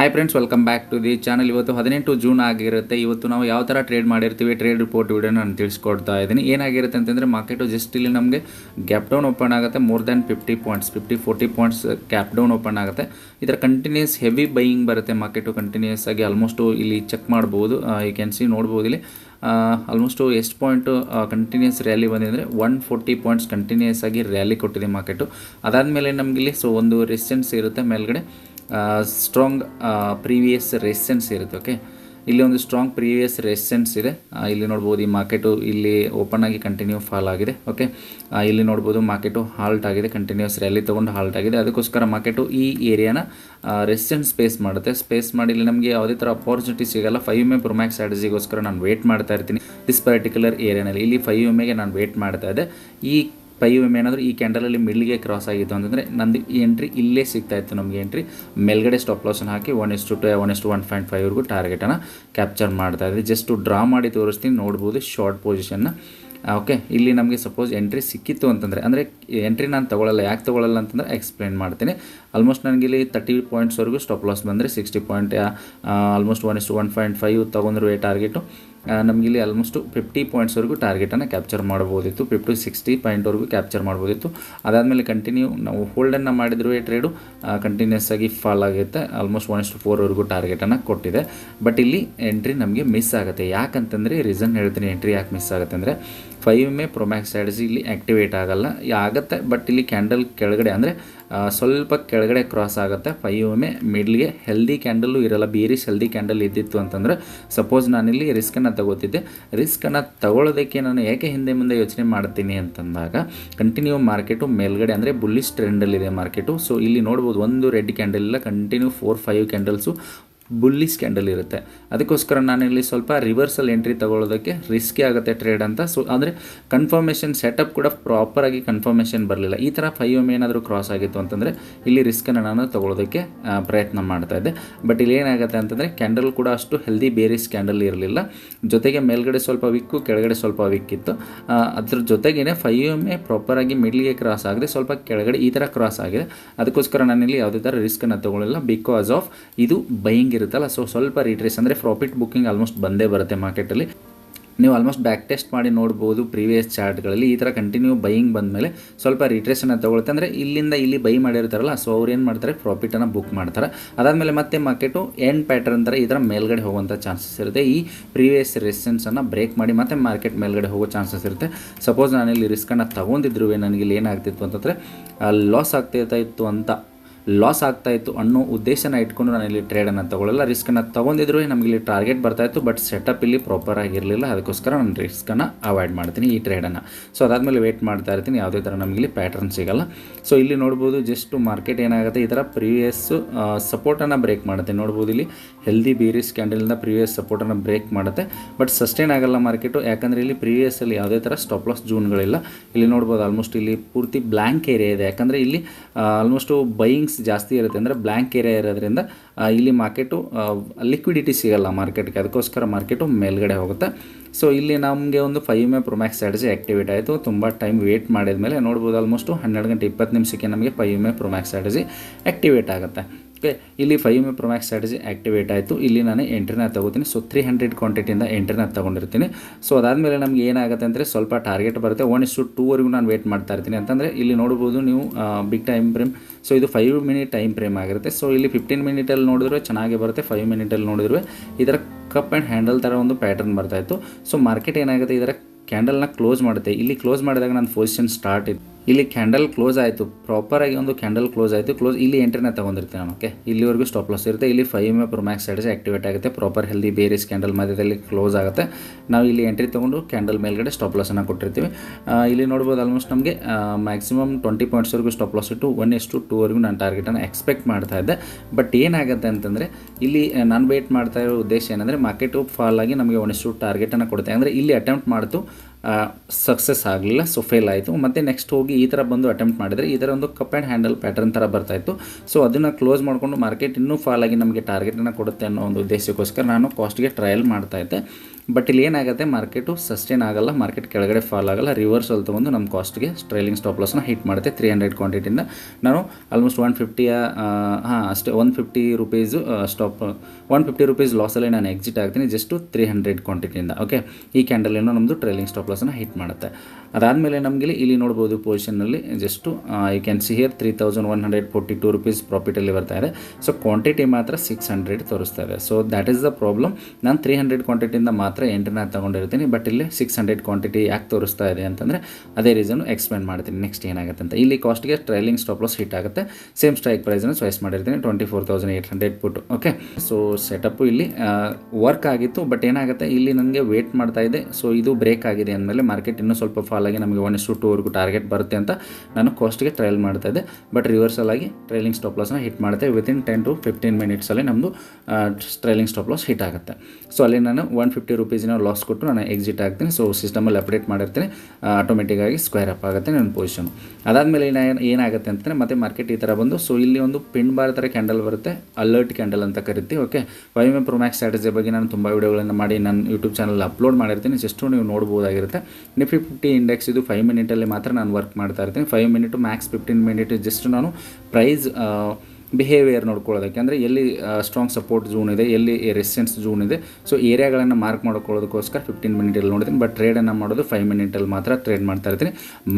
Hi friends welcome back to the channel ಇವತ್ತು ಹದಿನೆಂಟು June ಆಗಿರುತ್ತೆ. ಇವತ್ತು ನಾವು ಯಾವ ಥರ ಟ್ರೇಡ್ ಮಾಡಿರ್ತೀವಿ ಟ್ರೇಡ್ ರಿಪೋರ್ಟ್ ವಿಡಿಯೋ ನಾನು ತಿಳಿಸ್ಕೊಡ್ತಾ ಇದ್ದೀನಿ. ಏನಾಗಿರುತ್ತೆ ಅಂತಂದರೆ ಮಾರ್ಕೆಟು ಜಸ್ಟ್ ಇಲ್ಲಿ ನಮಗೆ ಗ್ಯಾಪ್ ಡೌನ್ ಓಪನ್ ಆಗುತ್ತೆ. More than fifty points fifty forty points gap down open ಆಗುತ್ತೆ. ಇದರ ಕಂಟಿನ್ಯೂಸ್ ಹೆವಿ ಬೈಯಿಂಗ್ ಬರುತ್ತೆ. ಮಾರ್ಕೆಟು ಕಂಟಿನ್ಯೂಸ್ ಆಗಿ ಆಲ್ಮೋಸ್ಟು ಇಲ್ಲಿ ಚೆಕ್ ಮಾಡ್ಬೋದು. ಈ ಕ್ಯಾನ್ ಸಿ ನೋಡ್ಬೋದು ಇಲ್ಲಿ. ಆಲ್ಮೋಸ್ಟು ಎಷ್ಟು ಪಾಯಿಂಟು ಕಂಟಿನ್ಯೂಸ್ ರ್ಯಾಲಿ ಬಂದಿದೆ ಒನ್ ಫೋರ್ಟಿ ಪಾಯಿಂಟ್ಸ್ ಕಂಟಿನ್ಯೂಸ್ ಆಗಿ ರ್ಯಾಲಿ ಕೊಟ್ಟಿದೆ ಮಾರ್ಕೆಟು ಅದಾದಮೇಲೆ ನಮಗಿಲ್ಲಿ ಸೊ ಒಂದು ರೆಸಿಸ್ಟೆನ್ಸ್ ಇರುತ್ತೆ ಮೇಲ್ಗಡೆ. ಸ್ಟ್ರಾಂಗ್ ಪ್ರೀವಿಯಸ್ ರೆಸಿಸ್ಟೆನ್ಸ್ ಇರುತ್ತೆ ಓಕೆ ಇಲ್ಲಿ ಒಂದು ಸ್ಟ್ರಾಂಗ್ ಪ್ರೀವಿಯಸ್ ರೆಸಿಸ್ಟೆನ್ಸ್ ಇದೆ. ಇಲ್ಲಿ ನೋಡ್ಬೋದು ಈ ಮಾರ್ಕೆಟು ಇಲ್ಲಿ ಓಪನ್ ಆಗಿ ಕಂಟಿನ್ಯೂ ಫಾಲ್ ಆಗಿದೆ ಓಕೆ ಇಲ್ಲಿ ನೋಡ್ಬೋದು ಮಾರ್ಕೆಟು ಹಾಲ್ಟ್ ಆಗಿದೆ ಕಂಟಿನ್ಯೂಸ್ ರ್ಯಾಲಿ ತೊಗೊಂಡು ಹಾಲ್ಟ್ ಆಗಿದೆ. ಅದಕ್ಕೋಸ್ಕರ ಮಾರ್ಕೆಟು ಈ ಏರಿಯಾನ ರೆಸಿಸ್ಟೆನ್ಸ್ ಸ್ಪೇಸ್ ಮಾಡುತ್ತೆ. ಸ್ಪೇಸ್ ಮಾಡಿ ಇಲ್ಲಿ ನಮಗೆ ಯಾವುದೇ ಥರ ಅಪಾರ್ಚುನಿಟಿ ಸಿಗಲ್ಲ. ಫೈವ್ ಎಂ ಎ ಪ್ರೊಮ್ಯಾಕ್ಸ್ ಸ್ಟ್ರಾಟಜಿಗೋಸ್ಕರ ನಾನು ವೇಟ್ ಮಾಡ್ತಾ ಇರ್ತೀನಿ. ದಿಸ್ ಪರ್ಟಿಕ್ಯುಲರ್ ಏರಿಯಾನಲ್ಲಿ ಇಲ್ಲಿ ಫೈವ್ ಎಂ ಎಗೆ ನಾನು ವೇಟ್ ಮಾಡ್ತಾ ಇದ್ದೆ. ಈ ವಿಮೆ ಏನಾದರೂ ಈ ಕ್ಯಾಂಡಲಲ್ಲಿ ಮಿಡ್ಲಿಗೆ ಕ್ರಾಸ್ ಆಗಿತ್ತು ಅಂತಂದರೆ ನಂದು ಎಂಟ್ರಿ ಇಲ್ಲೇ ಸಿಗ್ತಾ ಇತ್ತು ನಮಗೆ ಎಂಟ್ರಿ ಮೇಲ್ಗಡೆ ಸ್ಟಾಪ್ ಲಾಸನ್ನು ಹಾಕಿ one is to one is to one point ಟಾರ್ಗೆಟನ್ನು capture ಮಾಡ್ತಾ ಇದ್ದೆ. ಜಸ್ಟ್ ಡ್ರಾ ಮಾಡಿ ತೋರಿಸ್ತೀನಿ, ನೋಡ್ಬೋದು ಶಾರ್ಟ್ ಪೊಸಿಷನ್ನ ಓಕೆ ಇಲ್ಲಿ ನಮಗೆ ಸಪೋಸ್ ಎಂಟ್ರಿ ಸಿಕ್ಕಿತ್ತು ಅಂತಂದರೆ, ಅಂದರೆ ಎಂಟ್ರಿ ನಾನು ತೊಗೊಳ್ಳಲ್ಲ ಯಾಕೆ ತೊಗೊಳ್ಳಲ್ಲ ಅಂತಂದರೆ ಎಕ್ಸ್ಪ್ಲೇನ್ ಮಾಡ್ತೀನಿ. ಆಲ್ಮೋಸ್ಟ್ ನನಗೆ ಇಲ್ಲಿ ತರ್ಟಿ ಪಾಯಿಂಟ್ಸ್ವರೆಗೂ ಸ್ಟಾಪ್ ಲಾಸ್ ಬಂದರೆ sixty point almost one is to one point five ತೊಗೊಂಡ್ರು ಟಾರ್ಗೆಟು ನಮಗಿಲ್ಲಿ ಆಲ್ಮೋಸ್ಟು ಫಿಫ್ಟಿ ಪಾಯಿಂಟ್ಸ್ವರೆಗೂ ಟಾರ್ಗೆಟನ್ನು ಕ್ಯಾಪ್ಚರ್ ಮಾಡ್ಬೋದಿತ್ತು ಫಿಫ್ಟಿ ಸಿಕ್ಸ್ಟಿ ಪಾಯಿಂಟ್ವರೆಗೂ ಕ್ಯಾಪ್ಚರ್ ಮಾಡ್ಬೋದಿತ್ತು ಅದಾದಮೇಲೆ ಕಂಟಿನ್ಯೂ ನಾವು ಹೋಲ್ಡನ್ನು ಮಾಡಿದ್ರು ಟ್ರೇಡು ಕಂಟಿನ್ಯೂಸ್ ಆಗಿ ಫಾಲ್ ಆಗುತ್ತೆ. ಆಲ್ಮೋಸ್ಟ್ ಒನ್ ಇಷ್ಟು ಫೋರ್ವರೆಗೂ ಟಾರ್ಗೆಟನ್ನು ಕೊಟ್ಟಿದೆ. ಬಟ್ ಇಲ್ಲಿ ಎಂಟ್ರಿ ನಮಗೆ ಮಿಸ್ ಆಗುತ್ತೆ. ಯಾಕಂತಂದರೆ ರೀಸನ್ ಹೇಳ್ತೀನಿ ಎಂಟ್ರಿ ಯಾಕೆ ಮಿಸ್ ಆಗುತ್ತೆ ಅಂದರೆ ಫೈವ್ ಮೇ ಪ್ರೊಮ್ಯಾಕ್ಸ್ ಸ್ಟ್ರಾಟಜಿ ಇಲ್ಲಿ ಆ್ಯಕ್ಟಿವೇಟ್ ಆಗೋಲ್ಲ. ಆಗುತ್ತೆ ಬಟ್ ಇಲ್ಲಿ ಕ್ಯಾಂಡಲ್ ಕೆಳಗಡೆ ಅಂದರೆ ಸ್ವಲ್ಪ ಕೆಳಗಡೆ ಕ್ರಾಸ್ ಆಗುತ್ತೆ. ಫೈವ್ ಮೇ ಮಿಡ್ಲ್ಗೆ ಹೆಲ್ದಿ ಕ್ಯಾಂಡಲ್ಲು ಇರೋಲ್ಲ. ಬೀರಿಸ್ ಹೆಲ್ದಿ ಕ್ಯಾಂಡಲ್ ಇದ್ದಿತ್ತು ಅಂತಂದರೆ ಸಪೋಸ್ ನಾನಿಲ್ಲಿ ರಿಸ್ಕನ್ನು ತಗೋತಿದ್ದೆ. ರಿಸ್ಕನ್ನು ತಗೊಳ್ಳೋದಕ್ಕೆ ನಾನು ಯಾಕೆ ಹಿಂದೆ ಮುಂದೆ ಯೋಚನೆ ಮಾಡ್ತೀನಿ ಅಂತಂದಾಗ ಕಂಟಿನ್ಯೂ ಮಾರ್ಕೆಟು ಮೇಲ್ಗಡೆ ಅಂದರೆ ಬುಲ್ಲಿಶ್ ಟ್ರೆಂಡಲ್ಲಿದೆ ಮಾರ್ಕೆಟು ಸೊ ಇಲ್ಲಿ ನೋಡ್ಬೋದು ಒಂದು ರೆಡ್ ಕ್ಯಾಂಡಲ್ ಇಲ್ಲ continue four five candles bullish candle ಇರುತ್ತೆ. ಅದಕ್ಕೋಸ್ಕರ ನಾನಿಲ್ಲಿ ಸ್ವಲ್ಪ ರಿವರ್ಸಲ್ ಎಂಟ್ರಿ ತಗೊಳ್ಳೋದಕ್ಕೆ ರಿಸ್ಕಿ ಆಗುತ್ತೆ ಟ್ರೇಡ್ ಅಂತ. ಸೊ ಅಂದರೆ ಕನ್ಫರ್ಮೇಷನ್ ಸೆಟಪ್ ಕೂಡ ಪ್ರಾಪರಾಗಿ ಕನ್ಫರ್ಮೇಷನ್ ಬರಲಿಲ್ಲ. ಈ ಥರ ಫೈವ್ ಎಂ ಏನಾದರೂ ಕ್ರಾಸ್ ಆಗಿತ್ತು ಅಂತಂದರೆ ಇಲ್ಲಿ ರಿಸ್ಕನ್ನು ನಾನು ತಗೊಳ್ಳೋದಕ್ಕೆ ಪ್ರಯತ್ನ ಮಾಡ್ತಾ ಇದ್ದೆ. ಬಟ್ ಇಲ್ಲಿ ಏನಾಗುತ್ತೆ ಅಂತಂದರೆ ಕ್ಯಾಂಡಲ್ ಕೂಡ ಅಷ್ಟು ಹೆಲ್ದಿ ಬೇರಿಸ್ ಕ್ಯಾಂಡಲ್ ಇರಲಿಲ್ಲ. ಜೊತೆಗೆ ಮೇಲ್ಗಡೆ ಸ್ವಲ್ಪ ವಿಕ್ಕು ಕೆಳಗಡೆ ಸ್ವಲ್ಪ ವಿಕ್ಕಿತ್ತು ಅದ್ರ ಜೊತೆಗೇ ಫೈವ್ ಎಂ ಎ ಪ್ರಾಪರಾಗಿ ಮಿಡ್ಲಿಗೆ ಕ್ರಾಸ್ ಆಗಿದೆ ಸ್ವಲ್ಪ ಕೆಳಗಡೆ ಈ ಥರ ಕ್ರಾಸ್ ಆಗಿದೆ. ಅದಕ್ಕೋಸ್ಕರ ನಾನಿಲ್ಲಿ ಯಾವುದೇ ಥರ ರಿಸ್ಕನ್ನು ತೊಗೊಳ್ಳಿಲ್ಲ. ಬಿಕಾಸ್ ಆಫ್ ಇದು ಬೈಯಿಂಗ್ ಇರುತ್ತಲ್ಲ ಸೊ ಸ್ವಲ್ಪ ರಿಟ್ರೇಸ್ ಅಂದರೆ ಪ್ರಾಫಿಟ್ ಬುಕ್ಕಿಂಗ್ ಆಲ್ಮೋಸ್ಟ್ ಬಂದೇ ಬರುತ್ತೆ ಮಾರ್ಕೆಟಲ್ಲಿ ನೀವು ಆಲ್ಮೋಸ್ಟ್ ಬ್ಯಾಕ್ ಟೆಸ್ಟ್ ಮಾಡಿ ನೋಡ್ಬೋದು ಪ್ರೀವಿಯಸ್ ಚಾರ್ಟ್ಗಳಲ್ಲಿ ಈ ಥರ ಕಂಟಿನ್ಯೂ ಬೈಯಿಂಗ್ ಬಂದಮೇಲೆ ಸ್ವಲ್ಪ ರಿಟ್ರೇಸನ್ನು ತಗೊಳುತ್ತೆ ಅಂದರೆ ಇಲ್ಲಿಂದ ಇಲ್ಲಿ ಬೈ ಮಾಡಿರ್ತಾರಲ್ಲ ಸೊ ಅವ್ರು ಏನು ಮಾಡ್ತಾರೆ ಪ್ರಾಫಿಟನ್ನು ಬುಕ್ ಮಾಡ್ತಾರೆ. ಅದಾದಮೇಲೆ ಮತ್ತೆ ಮಾರ್ಕೆಟು ಎಂಡ್ ಪ್ಯಾಟರ್ನ್ ಥರ ಈ ಥರ ಮೇಲ್ಗಡೆ ಹೋಗುವಂಥ ಚಾನ್ಸಸ್ ಇರುತ್ತೆ. ಈ ಪ್ರೀವಿಯಸ್ ರೆಸಿಸ್ಟೆನ್ಸನ್ನು ಬ್ರೇಕ್ ಮಾಡಿ ಮತ್ತೆ ಮಾರ್ಕೆಟ್ ಮೇಲ್ಗಡೆ ಹೋಗೋ ಚಾನ್ಸಸ್ ಇರುತ್ತೆ. ಸಪೋಸ್ ನಾನಿಲ್ಲಿ ರಿಸ್ಕನ್ನು ತೊಗೊಂಡಿದ್ರು ನನಗೆ ಇಲ್ಲಿ ಏನಾಗ್ತಿತ್ತು ಅಂತಂದರೆ ಲಾಸ್ ಆಗ್ತಾ ಇತ್ತು ಅಂತ ಲಾಸ್ ಆಗ್ತಾ ಇತ್ತು ಅನ್ನೋ ಉದ್ದೇಶನ ಇಟ್ಕೊಂಡು ನಾನು ಇಲ್ಲಿ ಟ್ರೇಡನ್ನು ತಗೊಳ್ಳಲ್ಲ. ರಿಸ್ಕನ್ನು ತೊಗೊಂಡಿದ್ರು ನಮಗೆ ಇಲ್ಲಿ ಟಾರ್ಗೆಟ್ ಬರ್ತಾ ಇತ್ತು ಬಟ್ ಸೆಟಪ್ ಇಲ್ಲಿ ಪ್ರಾಪರ್ ಆಗಿರಲಿಲ್ಲ. ಅದಕ್ಕೋಸ್ಕರ ನಾನು ರಿಸ್ಕನ್ನು ಅವಾಯ್ಡ್ ಮಾಡ್ತೀನಿ ಈ ಟ್ರೇಡನ್ನು ಸೊ ಅದಾದಮೇಲೆ ವೇಟ್ ಮಾಡ್ತಾ ಇರ್ತೀನಿ. ಯಾವುದೇ ಥರ ನಮಗೆ ಇಲ್ಲಿ ಪ್ಯಾಟರ್ನ್ ಸಿಗಲ್ಲ. ಸೊ ಇಲ್ಲಿ ನೋಡ್ಬೋದು ಜಸ್ಟ್ ಮಾರ್ಕೆಟ್ ಏನಾಗುತ್ತೆ, ಈ ಥರ ಪ್ರೀವಿಯಸ್ ಸಪೋರ್ಟನ್ನು ಬ್ರೇಕ್ ಮಾಡುತ್ತೆ. ನೋಡ್ಬೋದು ಇಲ್ಲಿ ಹೆಲ್ದಿ ಬೇರಿಸ್ ಕ್ಯಾಂಡಲಿಂದ ಪ್ರೀವಿಯಸ್ ಸಪೋರ್ಟನ್ನು ಬ್ರೇಕ್ ಮಾಡುತ್ತೆ. ಬಟ್ ಸಸ್ಟೈನ್ ಆಗಲ್ಲ ಮಾರ್ಕೆಟು ಯಾಕಂದರೆ ಇಲ್ಲಿ ಪ್ರೀವಿಯಸ್ಸಲ್ಲಿ ಯಾವುದೇ ಥರ ಸ್ಟಾಪ್ ಲಾಸ್ ಜೂನ್ಗಳಿಲ್ಲ ಇಲ್ಲಿ ನೋಡ್ಬೋದು ಆಲ್ಮೋಸ್ಟ್ ಇಲ್ಲಿ ಪೂರ್ತಿ ಬ್ಲ್ಯಾಂಕ್ ಏರಿಯಾ ಇದೆ. ಯಾಕಂದರೆ ಇಲ್ಲಿ ಆಲ್ಮೋಸ್ಟು ಬೈಯಿಂಗ್ಸ್ ಜಾಸ್ತಿ ಇರುತ್ತೆ ಅಂದರೆ ಬ್ಲ್ಯಾಂಕ್ ಏರಿಯಾ ಇರೋದ್ರಿಂದ ಇಲ್ಲಿ ಮಾರ್ಕೆಟು ಲಿಕ್ವಿಡಿಟಿ ಸಿಗಲ್ಲ ಮಾರ್ಕೆಟ್ಗೆ. ಅದಕ್ಕೋಸ್ಕರ ಮಾರ್ಕೆಟು ಮೇಲ್ಗಡೆ ಹೋಗುತ್ತೆ. ಸೊ ಇಲ್ಲಿ ನಮಗೆ ಒಂದು five may promax strategy activate ಆಯಿತು. ತುಂಬ ಟೈಮ್ ವೇಟ್ ಮಾಡಿದ ಮೇಲೆ ನೋಡ್ಬೋದು ಆಲ್ಮೋಸ್ಟು ಹನ್ನೆರಡು ಗಂಟೆ ಇಪ್ಪತ್ತು ನಿಮಿಷಕ್ಕೆ ನಮಗೆ five EMA pro max strategy activate ಆಗುತ್ತೆ. ಓಕೆ, ಇಲ್ಲಿ five EMA pro max strategy activate ಆಯಿತು. ಇಲ್ಲಿ ನಾನು ಎಂಟ್ರಿನ ತಗೋತೀನಿ. ಸೊ ತ್ರೀ ಹಂಡ್ರೆಡ್ ಕ್ವಾಂಟಿಟಿಯಿಂದ ಎಂಟ್ರಿನ ತೊಗೊಂಡಿರ್ತೀನಿ. ಸೊ ಅದಾದಮೇಲೆ ನಮ್ಗೆ ಏನಾಗುತ್ತೆ ಅಂದರೆ ಸ್ವಲ್ಪ ಟಾರ್ಗೆಟ್ ಬರುತ್ತೆ. ಒನ್ ಇಸ್ಟು ಟೂವರೆಗೂ ನಾನು ವೇಟ್ ಮಾಡ್ತಾ ಇರ್ತೀನಿ. ಅಂತಂದರೆ ಇಲ್ಲಿ ನೋಡ್ಬೋದು ನೀವು ಬಿಗ್ ಟೈಮ್ ಫ್ರೇಮ್ ಸೊ ಇದು ಫೈವ್ ಮಿನಿಟ್ ಟೈಮ್ ಫ್ರೇಮ್ ಆಗಿರುತ್ತೆ. ಸೊ ಇಲ್ಲಿ ಫಿಫ್ಟೀನ್ ಮಿನಿಟಲ್ಲಿ ನೋಡಿದ್ರೆ ಚೆನ್ನಾಗಿ ಬರುತ್ತೆ. ಫೈವ್ ಮಿನಿಟಲ್ಲಿ ನೋಡಿದ್ರೆ ಇದರ ಕಪ್ ಆ್ಯಂಡ್ ಹ್ಯಾಂಡಲ್ ಥರ ಒಂದು ಪ್ಯಾಟರ್ನ್ ಬರ್ತಾಯಿತ್ತು ಸೊ ಮಾರ್ಕೆಟ್ ಏನಾಗುತ್ತೆ, ಇದರ ಕ್ಯಾಂಡಲ್ನ ಕ್ಲೋಸ್ ಮಾಡುತ್ತೆ. ಇಲ್ಲಿ ಕ್ಲೋಸ್ ಮಾಡಿದಾಗ ನನ್ನ ಪೊಸಿಷನ್ ಸ್ಟಾರ್ಟ್ ಇತ್ತು. ಇಲ್ಲಿ ಕ್ಯಾಂಡಲ್ ಕ್ಲೋಸ್ ಆಯಿತು. ಪ್ರಾಪರಾಗಿ ಒಂದು ಕ್ಯಾಂಡಲ್ ಕ್ಲೋಸ್ ಆಯಿತು. ಕ್ಲೋಸ್ ಇಲ್ಲಿ ಎಂಟ್ರಿನ ತೊಗೊಂಡಿರ್ತೀನಿ ನಾನು ಓಕೆ ಇಲ್ಲಿವರೆಗೂ ಸ್ಟಾಪ್ ಲಾಸ್ ಇರುತ್ತೆ. ಇಲ್ಲಿ five may promax sides activate ಆಗುತ್ತೆ. ಪ್ರಾಪರ್ ಹೆಲ್ದಿ ಬೇರಿಸ್ ಕ್ಯಾಂಡಲ್ ಮಧ್ಯದಲ್ಲಿ ಕ್ಲೋಸ್ ಆಗುತ್ತೆ. ನಾವು ಇಲ್ಲಿ ಎಂಟ್ರಿ ತೊಗೊಂಡು ಕ್ಯಾಂಡಲ್ ಮೇಲ್ಗಡೆ ಸ್ಟಾಪ್ ಲಾಸನ್ನು ಕೊಟ್ಟಿರ್ತೀವಿ. ಇಲ್ಲಿ ನೋಡ್ಬೋದು ಆಲ್ಮೋಸ್ಟ್ ನಮಗೆ ಮ್ಯಾಕ್ಸಿಮಮ್ ಟ್ವೆಂಟಿ ಪಾಯಿಂಟ್ಸ್ವರೆಗೂ ಸ್ಟಾಪ್ ಲಾಸ್ ಇಟ್ಟು ಒನ್ ಎಷ್ಟು ಟೂವರೆಗೂ ನಾನು ಟಾರ್ಗೆಟನ್ನು ಎಕ್ಸ್ಪೆಕ್ಟ್ ಮಾಡ್ತಾ ಇದ್ದೆ. ಬಟ್ ಏನಾಗುತ್ತೆ ಅಂತಂದರೆ, ಇಲ್ಲಿ ನಾನು ವೇಟ್ ಮಾಡ್ತಾ ಇರೋ ಉದ್ದೇಶ ಏನಂದರೆ ಮಾರ್ಕೆಟು ಫಾಲ್ ಆಗಿ ನಮಗೆ ಒನ್ ಎಷ್ಟು ಟಾರ್ಗೆಟನ್ನು ಕೊಡುತ್ತೆ. ಅಂದರೆ ಇಲ್ಲಿ ಅಟೆಂಪ್ಟ್ ಮಾಡ್ತು. ಸಕ್ಸಸ್ ಆಗಲಿಲ್ಲ ಸೊ ಫೇಲ್ ಆಯಿತು. ಮತ್ತು ನೆಕ್ಸ್ಟ್ ಹೋಗಿ ಈ ಥರ ಬಂದು ಅಟೆಂಪ್ಟ್ ಮಾಡಿದರೆ ಈ ಥರ ಒಂದು ಕಪ್ ಆ್ಯಂಡ್ ಹ್ಯಾಂಡಲ್ ಪ್ಯಾಟರ್ನ್ ಥರ ಬರ್ತಾಯಿತ್ತು ಸೊ ಅದನ್ನು ಕ್ಲೋಸ್ ಮಾಡಿಕೊಂಡು ಮಾರ್ಕೆಟ್ ಇನ್ನೂ ಫಾಲ್ ಆಗಿ ನಮಗೆ ಟಾರ್ಗೆಟನ್ನು ಕೊಡುತ್ತೆ ಅನ್ನೋ ಒಂದು ಉದ್ದೇಶಕ್ಕೋಸ್ಕರ ನಾನು ಕಾಸ್ಟ್ಗೆ ಟ್ರಯಲ್ ಮಾಡ್ತಾ ಇದ್ದೆ. ಬಟ್ ಇಲ್ಲಿ ಏನಾಗುತ್ತೆ? ಮಾರ್ಕೆಟು ಸಸ್ಟೈನ್ ಆಗಲ್ಲ ಮಾರ್ಕೆಟ್ ಕೆಳಗಡೆ ಫಾಲ್ ಆಗಲ್ಲ. ರಿವರ್ಸಲ್ ತೊಗೊಂಡು ನಮ್ಮ ಕಾಸ್ಟ್ಗೆ ಟ್ರೈಲಿಂಗ್ ಸ್ಟಾಪ್ ಲಾಸ್ನ ಹಿಟ್ ಮಾಡುತ್ತೆ ತ್ರೀ ಹಂಡ್ರೆಡ್ ಕ್ವಾಂಟಿಟಿಯಿಂದ ನಾನು ಆಲ್ಮೋಸ್ಟ್ ಒನ್ ಫಿಫ್ಟಿಯ ಹಾಂ, ಅಷ್ಟೇ one fifty rupees stop one fifty rupees ಲಾಸಲ್ಲಿ ನಾನು ಎಕ್ಸಿಟ್ ಆಗ್ತೀನಿ ಜಸ್ಟು ತ್ರೀ ಹಂಡ್ರೆಡ್ ಕ್ವಾಂಟಿಟಿಯಿಂದ ಓಕೆ ಈ ಕ್ಯಾಂಡಲ್ ಏನೋ ನಮ್ಮದು ಟ್ರೈಲಿಂಗ್ ಸ್ಟಾಪ್ ಲಾಸನ್ನು ಹಿಟ್ ಮಾಡುತ್ತೆ. ಅದಾದಮೇಲೆ ನಮಗೆ ಇಲ್ಲಿ ನೋಡ್ಬೋದು ಪೊಸಿಷನ್ನಲ್ಲಿ just you can see here three thousand one hundred forty two rupees ಪ್ರಾಫಿಟಲ್ಲಿ ಬರ್ತಾ ಇದೆ. ಸೊ ಕ್ವಾಂಟಿಟಿ ಮಾತ್ರ ಸಿಕ್ಸ್ ಹಂಡ್ರೆಡ್ ತೋರಿಸ್ತಾ ಇದೆ. So that is the problem ನಾನು ತ್ರೀ ಹಂಡ್ರೆಡ್ ಕ್ವಾಂಟಿಟಿಯಿಂದ ಮಾತ್ರ ಎಂಟ್ರಿನ ತೊಗೊಂಡಿರ್ತೀನಿ ಬಟ್ ಇಲ್ಲಿ ಸಿಕ್ಸ್ ಹಂಡ್ರೆಡ್ ಕ್ವಾಂಟಿಟಿ ಯಾಕೆ ತೋರಿಸ್ತಾ ಇದೆ ಅಂತಂದರೆ ಅದೇ ರೀಸನ್ ಎಕ್ಸ್ಪ್ಲೇನ್ ಮಾಡ್ತೀನಿ. ನೆಕ್ಸ್ಟ್ ಏನಾಗುತ್ತೆ ಅಂತ. ಇಲ್ಲಿ ಕಾಸ್ಟ್ಗೆ ಟ್ರೈಲಿಂಗ್ ಸ್ಟಾಪ್ ಲಾಸ್ ಹಿಟ್ ಆಗುತ್ತೆ. ಸೇಮ್ ಸ್ಟ್ರೈಕ್ ಪ್ರೈಸನ್ನು ಚಾಯ್ಸ್ ಮಾಡಿರ್ತೀನಿ twenty four thousand eight hundred put okay so setup ಇಲ್ಲಿ ವರ್ಕ್ ಆಗಿತ್ತು ಬಟ್ ಏನಾಗುತ್ತೆ? ಇಲ್ಲಿ ನನಗೆ ವೇಟ್ ಮಾಡ್ತಾ ಇದೆ. ಸೊ ಇದು ಬ್ರೇಕ್ ಆಗಿದೆ ಅಂದಮೇಲೆ ಮಾರ್ಕೆಟ್ ಇನ್ನೂ ಸ್ವಲ್ಪ ಫಾಲ್ ಆಗಿ ನಮಗೆ ಒನ್ ಇಷ್ಟು ಟೂವರೆಗೂ ಟಾರ್ಗೆಟ್ ಬರುತ್ತೆ ಅಂತ ನಾನು ಕಾಸ್ಟ್ಗೆ ಟ್ರಯಲ್ ಮಾಡ್ತಾ ಇದೆ ಬಟ್ ರಿವರ್ಸಲ್ ಆಗಿ ಟ್ರೈಲಿಂಗ್ ಸ್ಟಾಪ್ ಲಾಸ್ನ ಹಿಟ್ ಮಾಡುತ್ತೆ. ವಿತಿನ್ ಟೆನ್ ಟು ಫಿಫ್ಟೀನ್ ಮಿನಿಟ್ಸಲ್ಲಿ ನಮ್ಮದು ಟ್ರೈಲಿಂಗ್ ಸ್ಟಾಪ್ ಲಾಸ್ ಹಿಟ್ ಆಗುತ್ತೆ. ಸೊ ಅಲ್ಲಿ ನಾನು ಒನ್ ಫಿಫ್ಟಿ ರುಪೀಸಿನ ಲಾಸ್ ಕೊಟ್ಟು ನಾನು ಎಕ್ಸಿಟ್ ಆಗ್ತೀನಿ. ಸೊ ಸಿಸ್ಟಮಲ್ಲಿ ಅಪ್ಡೇಟ್ ಮಾಡಿರ್ತೀನಿ. ಆಟೋಮೆಟಿಕ್ಕಾಗಿ ಸ್ಕ್ವೇರ್ ಅಪ್ ಆಗುತ್ತೆ ನನ್ನ ಪೊಸಿಷನ್ ಅದಾದಮೇಲೆ ಏನು, ಏನಾಗುತ್ತೆ ಅಂತಂದರೆ ಮತ್ತೆ ಮಾರ್ಕೆಟ್ ಈ ಥರ ಬಂದು ಸೊ ಇಲ್ಲಿ ಒಂದು ಪಿನ್ ಬಾರ್ ಥರ ಕ್ಯಾಂಡಲ್ ಬರುತ್ತೆ. ಅಲರ್ಟ್ ಕ್ಯಾಂಡಲ್ ಅಂತ ಕರಿತೀವಿ okay five M promax strategy ಬಗ್ಗೆ ನಾನು ತುಂಬ ವಿಡಿಯೋಗಳನ್ನು ಮಾಡಿ ನಾನು ಯೂಟ್ಯೂಬ್ ಚಾನಲ್ ಅಪ್ಲೋಡ್ ಮಾಡಿರ್ತೀನಿ. ಜಸ್ಟು ನೀವು ನೋಡ್ಬೋದಾಗಿರುತ್ತೆ. ನಿಫ್ಟಿ ಫಿಫ್ಟಿ ಇಂಡೆಕ್ಸ್ ಇದು ಫೈವ್ ಮಿನಿಟಲ್ಲಿ ಮಾತ್ರ ನಾನು ವರ್ಕ್ ಮಾಡ್ತಾ ಇರ್ತೀನಿ. Five minute max fifteen minute just ನಾನು ಪ್ರೈಸ್ ಬಿಹೇವಿಯರ್ ನೋಡ್ಕೊಳ್ಳೋದಕ್ಕೆ. ಅಂದರೆ ಎಲ್ಲಿ ಸ್ಟ್ರಾಂಗ್ ಸಪೋರ್ಟ್ ಝೋನ್ ಇದೆ, ಎಲ್ಲಿ ರೆಸಿಸ್ಟೆನ್ಸ್ ಝೋನ್ ಇದೆ. ಸೊ ಏರಿಯಾಗಳನ್ನು ಮಾರ್ಕ್ ಮಾಡ್ಕೊಳ್ಳೋದಕ್ಕೋಸ್ಕರ ಫಿಫ್ಟೀನ್ ಮಿನಿಟಲ್ಲಿ ನೋಡಿದ್ದೀನಿ. ಬಟ್ ಟ್ರೇಡನ್ನು ಮಾಡೋದು ಫೈವ್ ಮಿನಿಟಲ್ಲಿ ಮಾತ್ರ ಟ್ರೇಡ್ ಮಾಡ್ತಾ ಇರ್ತೀನಿ.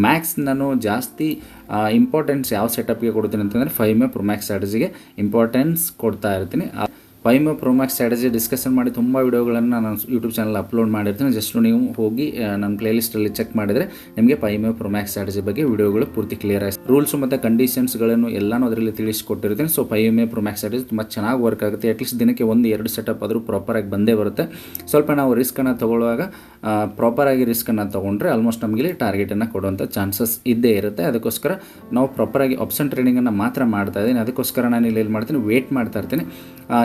ಮ್ಯಾಕ್ಸ್ ನಾನು ಜಾಸ್ತಿ ಇಂಪಾರ್ಟೆನ್ಸ್ ಯಾವ ಸೆಟಪ್ಗೆ ಕೊಡ್ತೀನಿ ಅಂತಂದರೆ ಫೈವ್ ಮೇ ಪ್ರೊಮ್ಯಾಕ್ಸ್ ಸ್ಟ್ರಾಟಜಿಗೆ ಇಂಪಾರ್ಟೆನ್ಸ್ ಕೊಡ್ತಾ ಇರ್ತೀನಿ. Five may promax strategy discussion ಮಾಡಿ ತುಂಬ ವಿಡಿಯೋಗಳನ್ನು ನಾನು ಯೂಟ್ಯೂಬ್ ಚಾನಲ್ ಅಪ್ಲೋಡ್ ಮಾಡಿರ್ತೀನಿ. ಜಸ್ಟ್ ನೀವು ಹೋಗಿ ನನ್ನ ಪ್ಲೇಲಿಸ್ಟಲ್ಲಿ ಚೆಕ್ ಮಾಡಿದರೆ ನಿಮಗೆ ಫೈವ್ ಮೇ ಪ್ರೊಮ್ಯಾಕ್ಸ್ ಸ್ಟ್ರಾಟಜಿ ಬಗ್ಗೆ ವಿಡಿಯೋಗಳು ಪೂರ್ತಿ ಕ್ಲಿಯರ್ ಆಗಿ ರೂಲ್ಸ್ ಮತ್ತು ಕಂಡೀಷನ್ಸ್ಗಳನ್ನು ಎಲ್ಲನೂ ಅದರಲ್ಲಿ ತಿಳಿಸಿಕೊಟ್ಟಿರ್ತೀನಿ. So five may promax strategy ತುಂಬ ಚೆನ್ನಾಗಿ ವರ್ಕ್ ಆಗುತ್ತೆ. ಅಟ್ಲೀಸ್ಟ್ ದಿನಕ್ಕೆ ಒಂದು ಎರಡು ಸೆಟಪ್ ಆದರೂ ಪ್ರಾಪರಾಗಿ ಬಂದೇ ಬರುತ್ತೆ. ಸ್ವಲ್ಪ ನಾವು ರಿಸ್ಕನ್ನು ತೊಗೊಳ್ಳುವಾಗ ಪ್ರಾಪರಾಗಿ ರಿಸ್ಕನ್ನು ತೊಗೊಂಡ್ರೆ ಆಲ್ಮೋಸ್ಟ್ ನಮಗೆ ಇಲ್ಲಿ ಟಾರ್ಗೆಟನ್ನು ಕೊಡುವಂಥ ಚಾನ್ಸಸ್ ಇದ್ದೇ ಇರುತ್ತೆ. ಅದಕ್ಕೋಸ್ಕರ ನಾವು ಪ್ರಾಪರಾಗಿ ಆಪ್ಷನ್ ಟ್ರೇಡಿಂಗನ್ನು ಮಾತ್ರ ಮಾಡ್ತಾ ಇದ್ದೀನಿ. ಅದಕ್ಕೋಸ್ಕರ ನಾನು ಇಲ್ಲಿ ಏನು ಮಾಡ್ತೀನಿ. ವೇಟ್ ಮಾಡ್ತಾ ಇರ್ತೀನಿ.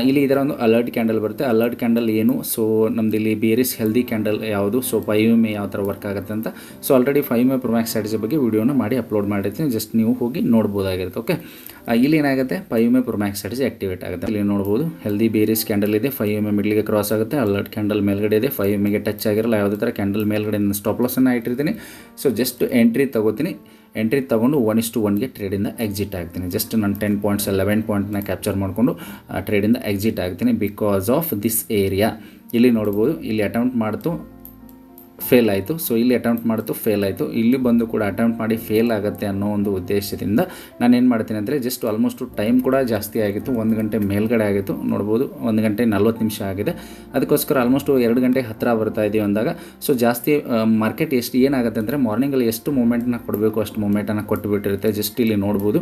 ಇಲ್ಲಿ ಇದರ ಒಂದು ಅಲರ್ಟ್ ಕ್ಯಾಂಡಲ್ ಬರುತ್ತೆ. ಅಲರ್ಟ್ ಕ್ಯಾಂಡಲ್ ಏನು? ಸೊ ನಮ್ದು ಇಲ್ಲಿ ಬೇರಿಸ್ ಹೆಲ್ದಿ ಕ್ಯಾಂಡಲ್ ಯಾವುದು? ಸೊ ಫೈವ್ ಮೇ ಯಾವ ಥರ ವರ್ಕ್ ಆಗುತ್ತೆ ಅಂತ. So already five may promax strategy ಬಗ್ಗೆ ವಿಡಿಯೋನ ಮಾಡಿ ಅಪ್ಲೋಡ್ ಮಾಡಿರ್ತೀನಿ. ಜಸ್ಟ್ ನೀವು ಹೋಗಿ ನೋಡ್ಬೋದಾಗಿರುತ್ತೆ ಓಕೆ ಇಲ್ಲಿ ಏನಾಗುತ್ತೆ? Five may promax strategy activate ಆಗುತ್ತೆ. ಇಲ್ಲಿ ನೋಡ್ಬೋದು ಹೆಲ್ದಿ ಬೇರಿಸ್ ಕ್ಯಾಂಡಲ್ ಇದೆ. ಫೈವ್ ಎಂ ಮಿಡ್ಲಿಗೆ ಕ್ರಾಸ್ ಆಗುತ್ತೆ. ಅಲರ್ಟ್ ಕ್ಯಾಂಡಲ್ ಮೇಲ್ಗಡೆ ಇದೆ. ಫೈವ್ ಎಮ್ಗೆ ಟಚ್ ಆಗಿರಲ್ಲ, ಯಾವುದೇ ಥರ ಕ್ಯಾಂಡಲ್ ಮೇಲ್ಗಡೆ ಸ್ಟಾಪ್ ಲಾಸನ್ನು ಇಟ್ಟಿರ್ತೀನಿ. ಸೊ ಜಸ್ಟ್ ಎಂಟ್ರಿ ತಗೋತೀನಿ. ಎಂಟ್ರಿ ತೊಗೊಂಡು ಒನ್ ಇಷ್ಟು ಒನ್ಗೆ ಟ್ರೇಡಿಂದ ಎಕ್ಸಿಟ್ ಆಗ್ತೀನಿ. ಜಸ್ಟ್ ನಾನು ಟೆನ್ ಪಾಯಿಂಟ್ಸ್ ಲೆವೆನ್ ಪಾಯಿಂಟ್ನ ಕ್ಯಾಪ್ಚರ್ ಮಾಡಿಕೊಂಡು ಟ್ರೇಡಿಂದ ಎಕ್ಸಿಟ್ ಆಗ್ತೀನಿ ಬಿಕಾಸ್ ಆಫ್ ದಿಸ್ ಏರಿಯಾ ಇಲ್ಲಿ ನೋಡ್ಬೋದು, ಇಲ್ಲಿ ಅಟೆಂಪ್ಟ್ ಮಾಡ್ತು. ಫೇಲ್ ಆಯಿತು. ಸೊ ಇಲ್ಲಿ ಅಟೆಂಪ್ಟ್ ಮಾಡಿತು ಫೇಲ್ ಆಯಿತು. ಇಲ್ಲಿ ಬಂದು ಕೂಡ ಅಟೆಂಪ್ಟ್ ಮಾಡಿ ಫೇಲ್ ಆಗುತ್ತೆ ಅನ್ನೋ ಒಂದು ಉದ್ದೇಶದಿಂದ ನಾನು ಏನು ಮಾಡ್ತೀನಿ ಅಂದರೆ ಜಸ್ಟ್ ಆಲ್ಮೋಸ್ಟ್ ಟೈಮ್ ಕೂಡ ಜಾಸ್ತಿ ಆಗಿತ್ತು. ಒಂದು ಗಂಟೆ ಮೇಲ್ಗಡೆ ಆಗಿತ್ತು. ನೋಡ್ಬೋದು, ಒಂದು ಗಂಟೆ ನಲ್ವತ್ತು ನಿಮಿಷ ಆಗಿದೆ. ಅದಕ್ಕೋಸ್ಕರ ಆಲ್ಮೋಸ್ಟ್ ಎರಡು ಗಂಟೆ ಹತ್ತಿರ ಬರ್ತಾ ಇದೀವಿ ಅಂದಾಗ ಸೊ ಜಾಸ್ತಿ ಮಾರ್ಕೆಟ್ ಎಷ್ಟು, ಏನಾಗುತ್ತೆ ಅಂದರೆ ಮಾರ್ನಿಂಗಲ್ಲಿ ಎಷ್ಟು ಮೂಮೆಂಟ್ನ ಕೊಡಬೇಕು, ಅಷ್ಟು ಮೂಮೆಂಟನ್ನು ಕೊಟ್ಟುಬಿಟ್ಟಿರುತ್ತೆ ಜಸ್ಟ್ ಇಲ್ಲಿ ನೋಡ್ಬೋದು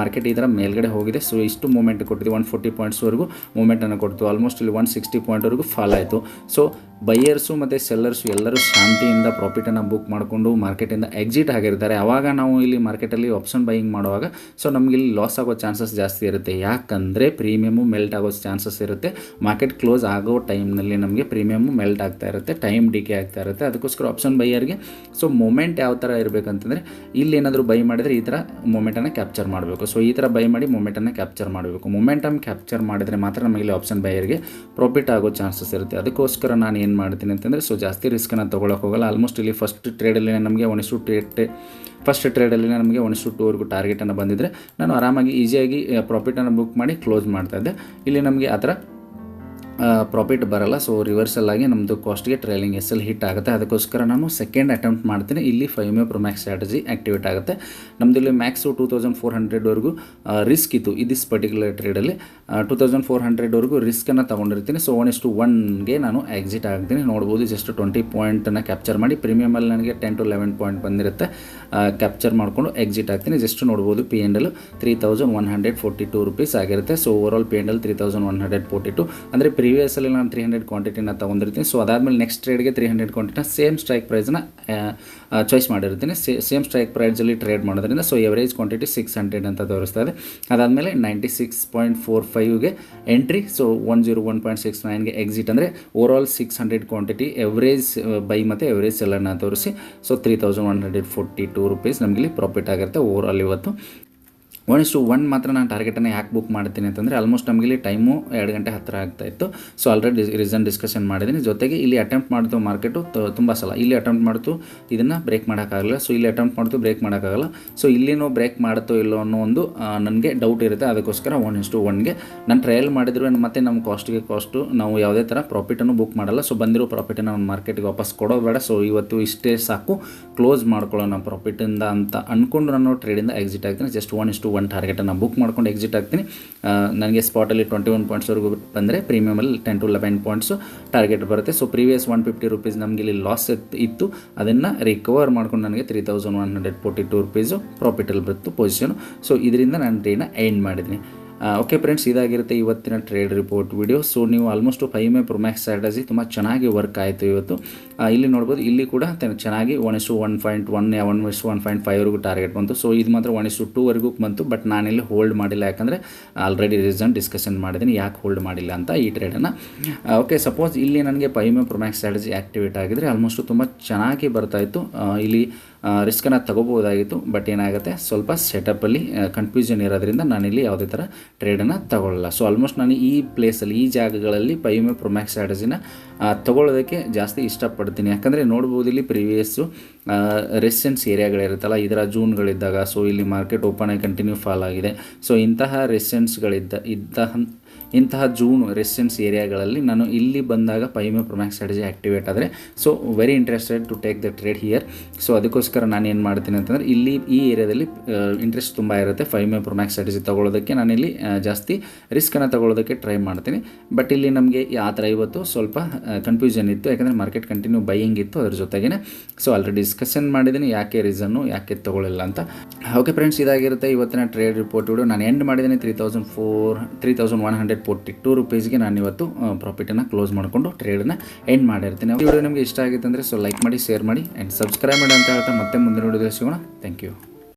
ಮಾರ್ಕೆಟ್ ಈ ಮೇಲ್ಗಡೆ ಹೋಗಿದೆ. ಸೊ ಇಷ್ಟು ಮೂಮೆಂಟ್ ಕೊಟ್ಟಿದ್ದೀವಿ ಒನ್ ಫೋರ್ಟಿ ಪಾಯಿಂಟ್ಸ್ವರೆಗೂ ಮೂಮೆಂಟನ್ನು ಕೊಡ್ತು. ಆಲ್ಮೋಸ್ಟ್ ಇಲ್ಲಿ ಒನ್ ಸಿಕ್ಸ್ಟಿ ಪಾಯಿಂಟ್ವರೆಗೂ ಫಾಲ್ ಆಯಿತು. ಸೊ ಬೈಯರ್ಸು ಮತ್ತು ಸೆಲ್ಲರ್ಸು ಎಲ್ಲರೂ ಶಾಂತಿಯಿಂದ ಪ್ರಾಫಿಟನ್ನು ಬುಕ್ ಮಾಡಿಕೊಂಡು ಮಾರ್ಕೆಟಿಂದ ಎಕ್ಸಿಟ್ ಆಗಿರ್ತಾರೆ. ಆವಾಗ ನಾವು ಇಲ್ಲಿ ಮಾರ್ಕೆಟಲ್ಲಿ ಆಪ್ಷನ್ ಬೈಯಿಂಗ್ ಮಾಡುವಾಗ ಸೊ ನಮಗೆ ಇಲ್ಲಿ ಲಾಸ್ ಆಗೋ ಚಾನ್ಸಸ್ ಜಾಸ್ತಿ ಇರುತ್ತೆ. ಯಾಕಂದರೆ ಪ್ರೀಮಿಯಮು ಮೆಲ್ಟ್ ಆಗೋ ಚಾನ್ಸಸ್ ಇರುತ್ತೆ. ಮಾರ್ಕೆಟ್ ಕ್ಲೋಸ್ ಆಗೋ ಟೈಮ್ನಲ್ಲಿ ನಮಗೆ ಪ್ರೀಮಿಯಮು ಮೆಲ್ಟ್ ಆಗ್ತಾ ಇರುತ್ತೆ ಟೈಮ್ ಡಿಕೆ ಆಗ್ತಾ ಇರುತ್ತೆ. ಅದಕ್ಕೋಸ್ಕರ ಆಪ್ಷನ್ ಬೈಯರ್ಗೆ ಸೊ ಮೊಮೆಂಟ್ ಯಾವ ಥರ ಇರಬೇಕಂತಂದರೆ, ಇಲ್ಲಿ ಏನಾದರೂ ಬೈ ಮಾಡಿದರೆ ಈ ಥರ ಮೊಮೆಂಟನ್ನು ಕ್ಯಾಪ್ಚರ್ ಮಾಡಬೇಕು. ಸೊ ಈ ಥರ ಬೈ ಮಾಡಿ ಮೊಮೆಂಟನ್ನು ಕ್ಯಾಪ್ಚರ್ ಮಾಡಬೇಕು. ಮೂಮೆಂಟಮ್ ಕ್ಯಾಪ್ಚರ್ ಮಾಡಿದರೆ ಮಾತ್ರ ನಮಗೆ ಇಲ್ಲಿ ಆಪ್ಷನ್ ಬೈಯರ್ಗೆ ಪ್ರಾಫಿಟ್ ಆಗೋ ಚಾನ್ಸಸ್ ಇರುತ್ತೆ. ಅದಕ್ಕೋಸ್ಕರ ನಾನು ಏನು ಮಾಡ್ತೀನಿ ಅಂತಂದರೆ ಸೊ ಜಾಸ್ತಿ ರಿಸ್ಕನ್ನು ತೊಗೊಳಕ್ಕೆ ಹೋಗಲ್ಲ. ಆಲ್ಮೋಸ್ಟ್ ಇಲ್ಲಿ ಫಸ್ಟ್ ಟ್ರೇಡಲ್ಲಿ ನಮಗೆ ಒನಿಸ್ಟು ಟ್ರೇಡ್ ಫಸ್ಟ್ ಟ್ರೇಡಲ್ಲಿ ನಮಗೆ ಒನಿಸ್ಟು ಟೂವರೆಗೂ ಟಾರ್ಗೆಟನ್ನು ಬಂದಿದ್ದರೆ ನಾನು ಆರಾಮಾಗಿ ಈಸಿಯಾಗಿ ಪ್ರಾಫಿಟನ್ನು ಬುಕ್ ಮಾಡಿ ಕ್ಲೋಸ್ ಮಾಡ್ತಾ ಇದ್ದೆ. ಇಲ್ಲಿ ನಮಗೆ ಆ ಥರ ಪ್ರಾಫಿಟ್ ಬರಲ್ಲ. ಸೊ ರಿವರ್ಸಲ್ ಆಗಿ ನಮ್ಮದು ಕಾಸ್ಟ್ಗೆ ಟ್ರೈಲಿಂಗ್ ಎಸ್ ಎಲ್ ಹಿಟ್ ಆಗುತ್ತೆ. ಅದಕ್ಕೋಸ್ಕರ ನಾನು ಸೆಕೆಂಡ್ ಅಟೆಂಪ್ಟ್ ಮಾಡ್ತೀನಿ. ಇಲ್ಲಿ five EMA pro max strategy activate ಆಗುತ್ತೆ. ನಮ್ಮದು ಇಲ್ಲಿ ಮ್ಯಾಕ್ಸು ಟೂ ತೌಸಂಡ್ ಫೋರ್ ಹಂಡ್ರೆಡ್ವರೆಗೂ ರಿಸ್ಕ್ ಇತ್ತು ಇದಿಸ್ ಪರ್ಟಿಕ್ಯುಲರ್ ಟ್ರೇಡಲ್ಲಿ ಟೂ ತೌಸಂಡ್ ಫೋರ್ ಹಂಡ್ರೆಡ್ವರೆಗೂ ರಿಸ್ಕನ್ನು ತೊಗೊಂಡಿರ್ತೀನಿ. ಸೊ ಒನ್ ಇಷ್ಟು ಒನ್ಗೆ ನಾನು ಎಕ್ಸಿಟ್ ಆಗ್ತೀನಿ. ನೋಡ್ಬೋದು ಜಸ್ಟ್ ಟ್ವೆಂಟಿ ಪಾಯಿಂಟನ್ನು ಕ್ಯಾಪ್ಚರ್ ಮಾಡಿ. ಪ್ರೀಮಿಯಮಲ್ಲಿ ನನಗೆ ಟೆನ್ ಟು ಲೆವೆನ್ ಪಾಯಿಂಟ್ ಬಂದಿರುತ್ತೆ. ಕ್ಯಾಪ್ಚರ್ ಮಾಡಿಕೊಂಡು ಎಕ್ಸಿಟ್ ಆಗ್ತೀನಿ. ಜಸ್ಟ್ ನೋಡ್ಬೋದು P N L three thousand one hundred forty two rupees ಆಗಿರುತ್ತೆ. So overall P N L three thousand one hundred forty two ಅಂದರೆ ಪ್ರೀವಿಯಸಲ್ಲಿ ನಾನು ತ್ರೀ ಹಂಡ್ರೆಡ್ ಕ್ವಾಂಟಿಟಿನ ತೊಗೊಂಡಿರ್ತೀನಿ. ಸೊ ಅದಾದಮೇಲೆ ನೆಕ್ಸ್ಟ್ ಟ್ರೇಡ್ಗೆ ತ್ರೀ ಹಂಡ್ರೆಡ್ ಕ್ವಾಂಟಿಟಿನ ಸೇಮ್ ಸ್ಟ್ರೈಕ್ ಪ್ರೈಸ್ನ ಚಾಯ್ಸ್ ಮಾಡಿರ್ತೀನಿ. ಸೇಮ್ ಸ್ಟ್ರೈಕ್ ಪ್ರೈಸಲ್ಲಿ ಟ್ರೇಡ್ ಮಾಡೋದ್ರಿಂದ so average quantity six hundred ಅಂತ ತೋರಿಸ್ತಾ ಇದೆ. ಅದಾದಮೇಲೆ ninety six point four ಫೈವ್ಗೆ entry so one zero one point six ನೈನ್ಗೆ exit ಅಂದರೆ overall six hundred quantity average buy ಮತ್ತು ಎವರೇಜ್ ಸೆಲ್ಲರ್ನ ತೋರಿಸಿ so three thousand one hundred forty two rupees ನಮಗೆ ಇಲ್ಲಿ ಪ್ರಾಫಿಟ್ ಆಗಿರುತ್ತೆ ಓವರ್ ಆಲ್ ಇವತ್ತು. ಒನ್ ಇಷ್ಟು one ಮಾತ್ರ ನಾನು ಟಾರ್ಗೆಟನ್ನು ಯಾಕೆ ಬುಕ್ ಮಾಡ್ತೀನಿ ಅಂತಂದರೆ ಆಲ್ಮೋಸ್ಟ್ ನಮಗೆ ಇಲ್ಲಿ ಟೈಮು ಎರಡು ಗಂಟೆ ಹತ್ತಿರ ಆಗ್ತಾ ಇತ್ತು. ಸೊ ಆಲ್ರೆಡಿ ರೀಸನ್ ಡಿಸ್ಕಷನ್ ಮಾಡಿದ್ದೀನಿ ಜೊತೆಗೆ ಇಲ್ಲಿ ಅಟೆಂಪ್ಟ್ ಮಾಡಿದ್ದು ಮಾರ್ಕೆಟು ತುಂಬ ಸಲ. ಇಲ್ಲಿ ಅಟೆಂಪ್ಟ್ ಮಾಡ್ತು ಇದನ್ನು ಬ್ರೇಕ್ ಮಾಡೋಕ್ಕಾಗಲ್ಲ. ಸೊ ಇಲ್ಲಿ ಅಟೆಂಪ್ಟ್ ಮಾಡ್ತು ಬ್ರೇಕ್ ಮಾಡೋಕ್ಕಾಗಲ್ಲ. ಸೊ ಇಲ್ಲಿನೂ ಬ್ರೇಕ್ ಮಾಡ್ತೋ ಇಲ್ಲೋ ಅನ್ನೋ ಒಂದು ನನಗೆ ಡೌಟ್ ಇರುತ್ತೆ. ಅದಕ್ಕೋಸ್ಕರ ಒನ್ ಇಷ್ಟು ಒನ್ಗೆ ನಾನು ಟ್ರಯಲ್ ಮಾಡಿದ್ರು ಮತ್ತು ನಮ್ಮ ಕಾಸ್ಟ್ಗೆ ಕಾಸ್ಟು ನಾವು ಯಾವುದೇ ಥರ ಪ್ರಾಫಿಟನ್ನು ಬುಕ್ ಮಾಡಲ್ಲ. ಸೊ ಬಂದಿರೋ ಪ್ರಾಫಿಟನ್ನು ನಾವು ಮಾರ್ಕೆಟ್ಗೆ ವಾಪಸ್ ಕೊಡೋದು ಬೇಡ. ಸೊ ಇವತ್ತು ಇಷ್ಟೇ ಸಾಕು. ಕ್ಲೋಸ್ ಮಾಡ್ಕೊಳ್ಳೋಣ ಪ್ರಾಫಿಟಿಂದ ಅಂತ ಅಂದ್ಕೊಂಡು ನಾನು ಟ್ರೇಡಿಂದ ಎಕ್ಸಿಟ್ ಆಗ್ತೀನಿ. ಜಸ್ಟ್ ಒನ್ ಇಷ್ಟು ಒನ್ ಟಾರ್ಗೆಟನ್ನು ಬುಕ್ ಮಾಡ್ಕೊಂಡು ಎಕ್ಸಿಟ್ ಆಗ್ತೀನಿ. ನನಗೆ ಸ್ಪಾಟಲ್ಲಿ ಟ್ವೆಂಟಿ ಒನ್ ಪಾಯಿಂಟ್ಸ್ವರೆಗೂ ಬಂದರೆ ಪ್ರೀಮಿಯಮಲ್ಲಿ ten to eleven points target ಬರುತ್ತೆ. So previous one fifty rupees ನಮಗೆ ಇಲ್ಲಿ ಲಾಸ್ ಇತ್ತು. ಅದನ್ನು ರಿಕವರ್ ಮಾಡ್ಕೊಂಡು ನನಗೆ three thousand one hundred forty two rupees ಪ್ರಾಫಿಟಲ್ಲಿ ಬಂತು ಪೊಸಿಷನು ಸೊ ಇದರಿಂದ ನಾನು ಡೇನ ಎಂಡ್ ಮಾಡಿದ್ದೀನಿ. ಓಕೆ ಫ್ರೆಂಡ್ಸ್ ಇದಾಗಿರುತ್ತೆ ಇವತ್ತಿನ ಟ್ರೇಡ್ ರಿಪೋರ್ಟ್ ವಿಡಿಯೋ ಸೊ ನೀವು almost five EMA pro max strategy ತುಂಬ ಚೆನ್ನಾಗಿ ವರ್ಕ್ ಆಯಿತು ಇವತ್ತು. ಇಲ್ಲಿ ನೋಡ್ಬೋದು, ಇಲ್ಲಿ ಕೂಡ ಚೆನ್ನಾಗಿ one is to one point one one is to one point ಫೈವ್ವರೆಗೂ target ಬಂತು. ಸೊ ಇದು ಮಾತ್ರ ಒನ್ ಇಸ್ಟು ಟೂವರೆಗೂ ಬಂತು ಬಟ್ ನಾನಿಲ್ಲಿ ಹೋಲ್ಡ್ ಮಾಡಿಲ್ಲ. ಯಾಕಂದರೆ ಆಲ್ರೆಡಿ ರೀಸನ್ ಡಿಸ್ಕಷನ್ ಮಾಡಿದ್ದೀನಿ, ಯಾಕೆ ಹೋಲ್ಡ್ ಮಾಡಿಲ್ಲ ಅಂತ ಈ ಟ್ರೇಡನ್ನು ಓಕೆ ಸಪೋಸ್ ಇಲ್ಲಿ ನನಗೆ five EMA promax strategy activate ಆಗಿದ್ರೆ ಆಲ್ಮೋಸ್ಟು ತುಂಬ ಚೆನ್ನಾಗಿ ಬರ್ತಾಯಿತ್ತು ಇಲ್ಲಿ ರಿಸ್ಕನ್ನು ತಗೋಬೋದಾಗಿತ್ತು ಬಟ್ ಏನಾಗುತ್ತೆ, ಸ್ವಲ್ಪ ಸೆಟಪ್ಪಲ್ಲಿ ಕನ್ಫ್ಯೂಷನ್ ಇರೋದ್ರಿಂದ ನಾನಿಲ್ಲಿ ಯಾವುದೇ ಥರ ಟ್ರೇಡನ್ನು ತಗೊಳ್ಳಲ್ಲ. ಸೊ ಆಲ್ಮೋಸ್ಟ್ ನಾನು ಈ ಪ್ಲೇಸಲ್ಲಿ ಈ ಜಾಗಗಳಲ್ಲಿ ಪೈಮೆ ಪ್ರೊಮ್ಯಾಕ್ಸ್ ಸ್ಟ್ರಾಟಜಿನ ತಗೊಳ್ಳೋದಕ್ಕೆ ಜಾಸ್ತಿ ಇಷ್ಟಪಡ್ತೀನಿ. ಯಾಕಂದರೆ ನೋಡ್ಬೋದು ಇಲ್ಲಿ ಪ್ರಿವಿಯಸ್ಸು ರೆಸಿಡೆನ್ಸ್ ಏರಿಯಾಗಳಿರುತ್ತಲ್ಲ ಇದರ ಜೂನ್ಗಳಿದ್ದಾಗ ಸೊ ಇಲ್ಲಿ ಮಾರ್ಕೆಟ್ ಓಪನ್ ಆಗಿ ಕಂಟಿನ್ಯೂ ಫಾಲ್ ಆಗಿದೆ. ಸೊ ಇಂತಹ ರೆಸಿಡೆನ್ಸ್ಗಳಿದ್ದ ಇದ್ದ ಇಂತಹ ಜೂನ್ ರೆಸಿಡೆನ್ಸ್ ಏರಿಯಾಗಳಲ್ಲಿ ನಾನು ಇಲ್ಲಿ ಬಂದಾಗ ಪೈಮೆ ಪ್ರೊಮ್ಯಾಕ್ಸ್ ಸ್ಟ್ರಾಟಜಿ ಆ್ಯಕ್ಟಿವೇಟ್ ಆದರೆ so very interested to take the trade here so ಅದಕ್ಕೋಸ್ಕರ ನಾನು ಏನು ಮಾಡ್ತೀನಿ ಅಂತಂದರೆ ಇಲ್ಲಿ ಈ ಏರಿಯಾದಲ್ಲಿ ಇಂಟ್ರೆಸ್ಟ್ ತುಂಬ ಇರುತ್ತೆ. Five EMA pro max strategy ತೊಗೊಳೋದಕ್ಕೆ ನಾನಿಲ್ಲಿ ಆ, ಜಾಸ್ತಿ ರಿಸ್ಕನ್ನು ತಗೊಳ್ಳೋದಕ್ಕೆ ಟ್ರೈ ಮಾಡ್ತೀನಿ. ಬಟ್ ಇಲ್ಲಿ ನಮಗೆ ಆ ಥರ ಇವತ್ತು ಸ್ವಲ್ಪ ಕನ್ಫ್ಯೂಷನ್ ಇತ್ತು. ಯಾಕಂದರೆ ಮಾರ್ಕೆಟ್ ಕಂಟಿನ್ಯೂ ಬೈಯಿಂಗ್ ಇತ್ತು ಅದ್ರ ಜೊತೆಗೇ ಸೊ ಆಲ್ರೆಡಿ ಡಿಸ್ಕಷನ್ ಮಾಡಿದ್ದೀನಿ ಯಾಕೆ ರೀಸನ್ನು ಯಾಕೆ ತೊಗೊಳ್ಳಿಲ್ಲ ಅಂತ. ಓಕೆ ಫ್ರೆಂಡ್ಸ್ ಇದಾಗಿರುತ್ತೆ ಇವತ್ತಿನ ಟ್ರೇಡ್ ರಿಪೋರ್ಟ್ ವಿಡಿಯೋ ನಾನು ಎಂಡ್ ಮಾಡಿದ್ದೀನಿ three thousand four three thousand one forty two ರುಪೀಸ್ಗೆ ನಾನು ಇವತ್ತು ಪ್ರಾಫಿಟನ್ನು ಕ್ಲೋಸ್ ಮಾಡಿಕೊಂಡು ಟ್ರೇಡನ್ನ ಎಂಡ್ ಮಾಡಿರ್ತೀನಿ. ವಿಡಿಯೋ ನಿಮಗೆ ಇಷ್ಟ ಆಗಿತ್ತು ಅಂದರೆ ಸೊ ಲೈಕ್ ಮಾಡಿ ಶೇರ್ ಮಾಡಿ ಆ್ಯಂಡ್ ಸಬ್ಸ್ಕ್ರೈಬ್ ಮಾಡಿ ಅಂತ ಹೇಳ್ತಾ ಮತ್ತೆ ಮುಂದಿನ ವಿಡಿಯೋದಲ್ಲಿ ಸಿಗೋಣ. Thank you